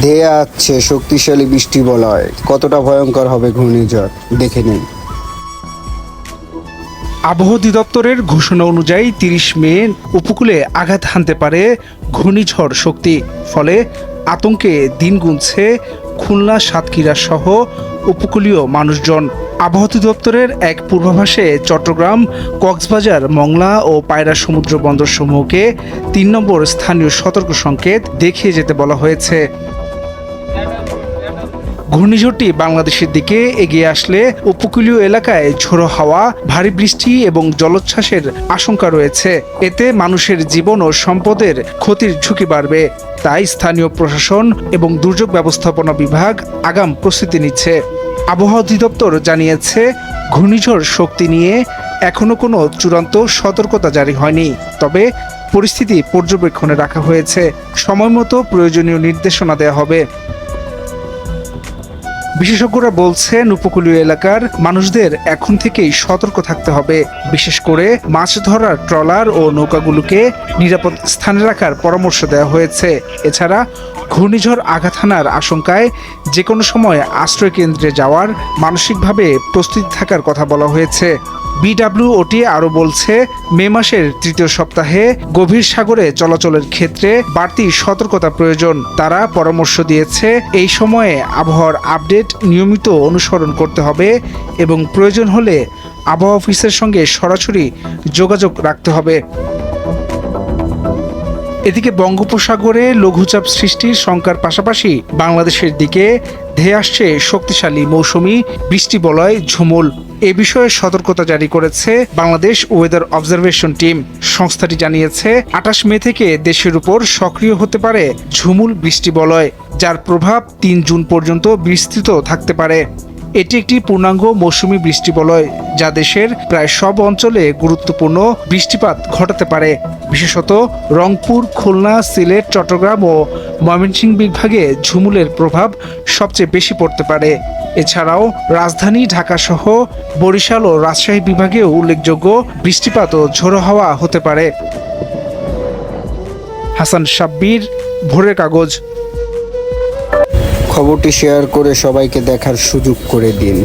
ধেয়ে আসছে শক্তিশালী বৃষ্টি বলয় কতটা ভয়ঙ্কর হবে ঘূর্ণিঝড়? দেখে নিন। আবহাওয়া অধিদপ্তরের ঘোষণা অনুযায়ী তিরিশ মে উপকূলে আঘাত হানতে পারে ঘূর্ণিঝড় শক্তি। ফলে আতঙ্কে দিন গুনছে খুলনা, সাতক্ষীরা সহ উপকূলীয় মানুষজন। আবহাওয়া অধিদপ্তরের এক পূর্বাভাসে চট্টগ্রাম, কক্সবাজার, মংলা ও পায়রা সমুদ্র বন্দর সমূহকে তিন নম্বর স্থানীয় সতর্ক সংকেত দেখিয়ে যেতে বলা হয়েছে। ঘূর্ণিঝড়টি বাংলাদেশের দিকে এগিয়ে আসলে উপকূলীয় এলাকায় ঝোড়ো হাওয়া, ভারী বৃষ্টি এবং জলোচ্ছ্বাসের আশঙ্কা রয়েছে। এতে মানুষের জীবন ও সম্পদের ক্ষতির ঝুঁকি বাড়বে। তাই স্থানীয় প্রশাসন এবং দুর্যোগ ব্যবস্থাপনা বিভাগ আগাম প্রস্তুতি নিচ্ছে। আবহাওয়া অধিদপ্তর জানিয়েছে, ঘূর্ণিঝড় শক্তি নিয়ে এখনও কোনো চূড়ান্ত সতর্কতা জারি হয়নি। তবে পরিস্থিতি পর্যবেক্ষণে রাখা হয়েছে। সময়মতো প্রয়োজনীয় নির্দেশনা দেওয়া হবে। বিশেষজ্ঞরা বলছেন, উপকূলীয় এলাকার মানুষদের এখন থেকেই সতর্ক থাকতে হবে। বিশেষ করে মাছ ধরার ট্রলার ও নৌকাগুলোকে নিরাপদ স্থানে রাখার পরামর্শ দেওয়া হয়েছে। এছাড়া ঘূর্ণিঝড় আঘাত হানার আশঙ্কায় যে কোনো সময় আশ্রয় কেন্দ্রে যাওয়ার মানসিকভাবে প্রস্তুতি থাকার কথা বলা হয়েছে। বিডাব্লিউওটি আরও বলছে, মে মাসের তৃতীয় সপ্তাহে গভীর সাগরে চলাচলের ক্ষেত্রে বাড়তি সতর্কতা প্রয়োজন। তারা পরামর্শ দিয়েছে, এই সময়ে আবহাওয়ার আপডেট নিয়মিত অনুসরণ করতে হবে এবং প্রয়োজন হলে আবহাওয়া অফিসের সঙ্গে সরাসরি যোগাযোগ রাখতে হবে। এদিকে বঙ্গোপসাগরে লঘুচাপ সৃষ্টির শঙ্কার পাশাপাশি বাংলাদেশের দিকে ধেয়ে আসছে শক্তিশালী মৌসুমি বৃষ্টি বলয় ঝুমুল। এ বিষয়ে সতর্কতা জারি করেছে বাংলাদেশ ওয়েদার অবজারভেশন টিম। সংস্থাটি জানিয়েছে, আঠাশ মে থেকে দেশের উপর সক্রিয় হতে পারে ঝুমুল বৃষ্টি বলয়, যার প্রভাব তিন জুন পর্যন্ত বিস্তৃত থাকতে পারে। এটি একটি পূর্ণাঙ্গ মৌসুমি বৃষ্টি বলয় যা দেশের প্রায় সব অঞ্চলে গুরুত্বপূর্ণ বৃষ্টিপাত ঘটাতে পারে। বিশেষত রংপুর, খুলনা, সিলেট, চট্টগ্রাম ও ময়মনসিংহ বিভাগে ঝুমুলের প্রভাব সবচেয়ে বেশি পড়তে পারে। এছাড়াও রাজধানী ঢাকাসহ বরিশাল ও রাজশাহী বিভাগেও উল্লেখযোগ্য বৃষ্টিপাত ও ঝোড়ো হাওয়া হতে পারে। হাসান সাব্বির, ভোরের কাগজ। খবরটি শেয়ার করে সবাইকে দেখার সুযোগ করে দিন।